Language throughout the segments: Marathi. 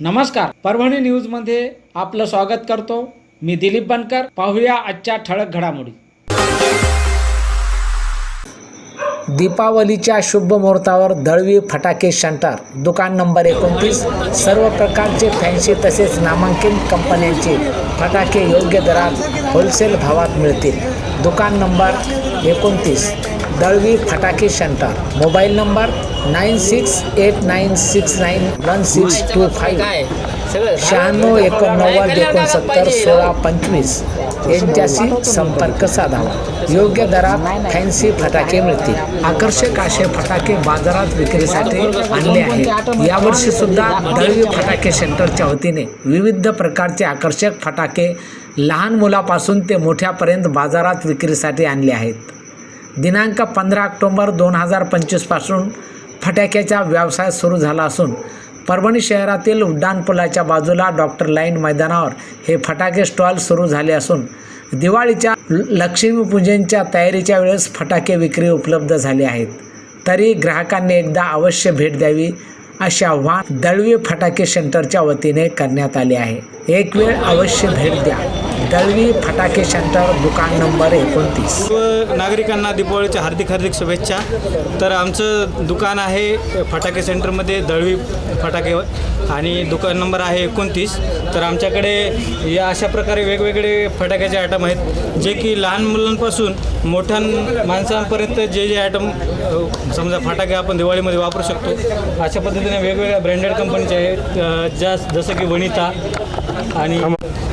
नमस्कार. परभणी न्यूजमध्ये आपलं स्वागत करतो. मी दिलीप बनकर. पाहूया आजच्या ठळक घडामोडी. दीपावलीच्या शुभ मुहूर्तावर दळवी फटाके शंटर. दुकान नंबर एकोणतीस. सर्व प्रकारचे फॅन्सी तसेच नामांकित कंपन्यांचे फटाके योग्य दरात होलसेल भावात मिळतील. दुकान नंबर एकोणतीस. दळवी फटाके centre. Mobile number nine six eight nine six nine one six two five. शहाण्णव एकोणनव्वद एकोणसत्तर सोळा पंचवीस यांच्याशी संपर्क साधावा योग्य दरात फॅन्सी फटाके मिळतील. आकर्षक असे फटाके बाजारात विक्रीसाठी आणले आहेत. यावर्षी सुद्धा दळवी फटाके सेंटरच्या वतीने विविध प्रकारचे आकर्षक फटाके लहान मुलापासून ते मोठ्यापर्यंत बाजारात विक्रीसाठी आणले आहेत. दिनांक पंधरा ऑक्टोंबर दोन हजार पंचवीसपासून फटाक्याचा व्यवसाय सुरू झाला असून परभणी शहरातील उड्डाणपुलाच्या बाजूला डॉक्टर लाईन मैदानावर हे फटाके स्टॉल सुरू झाले असून दिवाळीच्या लक्ष्मीपूजनच्या तयारीच्या वेळेस फटाके विक्री उपलब्ध झाले आहेत. तरी ग्राहकांनी एकदा अवश्य भेट द्यावी असे आव्हान दळवी फटाके सेंटरच्या वतीने करण्यात आले आहे. एक वेळ अवश्य भेट द्या. दळवी फटाके सेंटर दुकान नंबर एकोणतीस. नागरिकांना दीपावळीच्या हार्दिक हार्दिक शुभेच्छा. तर आमचं दुकान आहे फटाके सेंटरमध्ये दळवी फटाके आणि दुकान नंबर आहे एकोणतीस. तर आमच्याकडे या अशा प्रकारे वेगवेगळे फटाक्याचे आयटम आहेत जे की लहान मुलांपासून मोठ्या माणसांपर्यंत जे जे आयटम समजा फटाके आपण दिवाळीमध्ये वापरू शकतो अशा पद्धतीने वेगवेगळ्या ब्रँडेड कंपनीचे आहेत ज्या जसं की वनिता आणि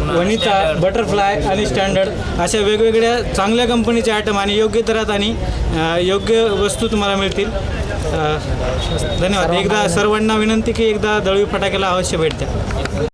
वनिता बटरफ्लाय आणि स्टँडर्ड अशा वेगवेगळ्या चांगल्या कंपनीचे आयटम आणि योग्य दरात आणि योग्य वस्तू तुम्हाला मिळतील. धन्यवाद. एकदा सर्वांना विनंती की एकदा दळवी फटाक्याला अवश्य भेट द्या.